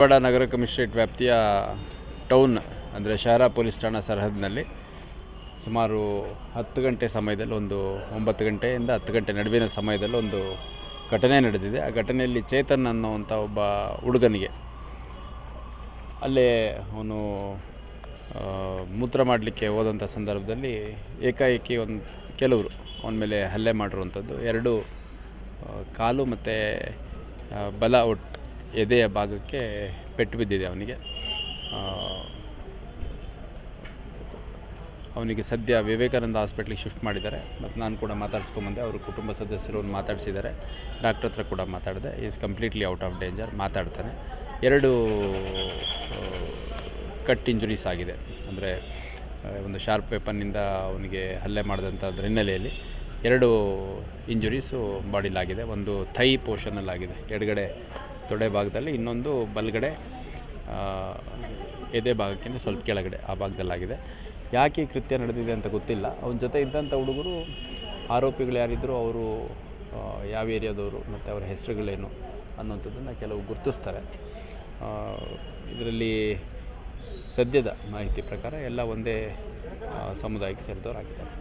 ಧಾರವಾಡ ನಗರ ಕಮಿಷನರೇಟ್ ವ್ಯಾಪ್ತಿಯ ಟೌನ್, ಅಂದರೆ ಶಹರ ಪೊಲೀಸ್ ಠಾಣಾ ಸರಹದ್ನಲ್ಲಿ ಸುಮಾರು ಹತ್ತು ಗಂಟೆ ಸಮಯದಲ್ಲಿ ಒಂದು ಒಂಬತ್ತು ಗಂಟೆಯಿಂದ ಹತ್ತು ಗಂಟೆ ನಡುವಿನ ಸಮಯದಲ್ಲಿ ಒಂದು ಘಟನೆ ನಡೆದಿದೆ. ಆ ಘಟನೆಯಲ್ಲಿ ಚೇತನ್ ಅನ್ನೋವಂಥ ಒಬ್ಬ ಹುಡುಗನಿಗೆ ಅಲ್ಲೇ ಅವನು ಮೂತ್ರ ಮಾಡಲಿಕ್ಕೆ ಹೋದಂಥ ಸಂದರ್ಭದಲ್ಲಿ ಏಕಾಏಕಿ ಒಂದು ಕೆಲವರು ಅವನ ಮೇಲೆ ಹಲ್ಲೆ ಮಾಡಿರುವಂಥದ್ದು ಎರಡು ಕಾಲು ಮತ್ತು ಬಲ ಒಟ್ಟು ಎದೆಯ ಭಾಗಕ್ಕೆ ಪೆಟ್ಟು ಬಿದ್ದಿದೆ ಅವನಿಗೆ. ಅವನಿಗೆ ಸದ್ಯ ವಿವೇಕಾನಂದ ಹಾಸ್ಪಿಟ್ಲಿಗೆ ಶಿಫ್ಟ್ ಮಾಡಿದ್ದಾರೆ. ಮತ್ತು ನಾನು ಕೂಡ ಮಾತಾಡ್ಸ್ಕೊಂಬಂದೆ ಅವರು ಕುಟುಂಬ ಸದಸ್ಯರು ಮಾತಾಡಿಸಿದ್ದಾರೆ. ಡಾಕ್ಟ್ರ್ ಹತ್ರ ಕೂಡ ಮಾತಾಡಿದೆ. Is completely out of danger ಮಾತಾಡ್ತಾನೆ. ಎರಡು ಕಟ್ ಇಂಜುರೀಸ್ ಆಗಿದೆ. ಅಂದರೆ ಒಂದು ಶಾರ್ಪ್ ವೆಪನ್ನಿಂದ ಅವನಿಗೆ ಹಲ್ಲೆ ಮಾಡಿದಂಥದ್ರ ಹಿನ್ನೆಲೆಯಲ್ಲಿ ಎರಡು ಇಂಜುರೀಸು ಬಾಡಿಲಾಗಿದೆ ಒಂದು ಥೈ ಪೋರ್ಷನಲ್ಲಾಗಿದೆ ಎಡಗಡೆ ತೊಡೆ ಭಾಗದಲ್ಲಿ, ಇನ್ನೊಂದು ಬಲಗಡೆ ಎದೆ ಭಾಗಕ್ಕಿಂತ ಸ್ವಲ್ಪ ಕೆಳಗಡೆ ಆ ಭಾಗದಲ್ಲಾಗಿದೆ. ಯಾಕೆ ಕೃತ್ಯ ನಡೆದಿದೆ ಅಂತ ಗೊತ್ತಿಲ್ಲ. ಅವನ ಜೊತೆ ಇದ್ದಂಥ ಹುಡುಗರು, ಆರೋಪಿಗಳು ಯಾರಿದ್ದರೂ ಅವರು ಯಾವ ಏರಿಯಾದವರು, ಮತ್ತು ಅವರ ಹೆಸರುಗಳೇನು ಅನ್ನೋಂಥದ್ದನ್ನು ಕೆಲವು ಗುರುತಿಸ್ತಾರೆ. ಇದರಲ್ಲಿ ಸದ್ಯದ ಮಾಹಿತಿ ಪ್ರಕಾರ ಎಲ್ಲ ಒಂದೇ ಸಮುದಾಯಕ್ಕೆ ಸೇರಿದವರಾಗಿದ್ದಾರೆ.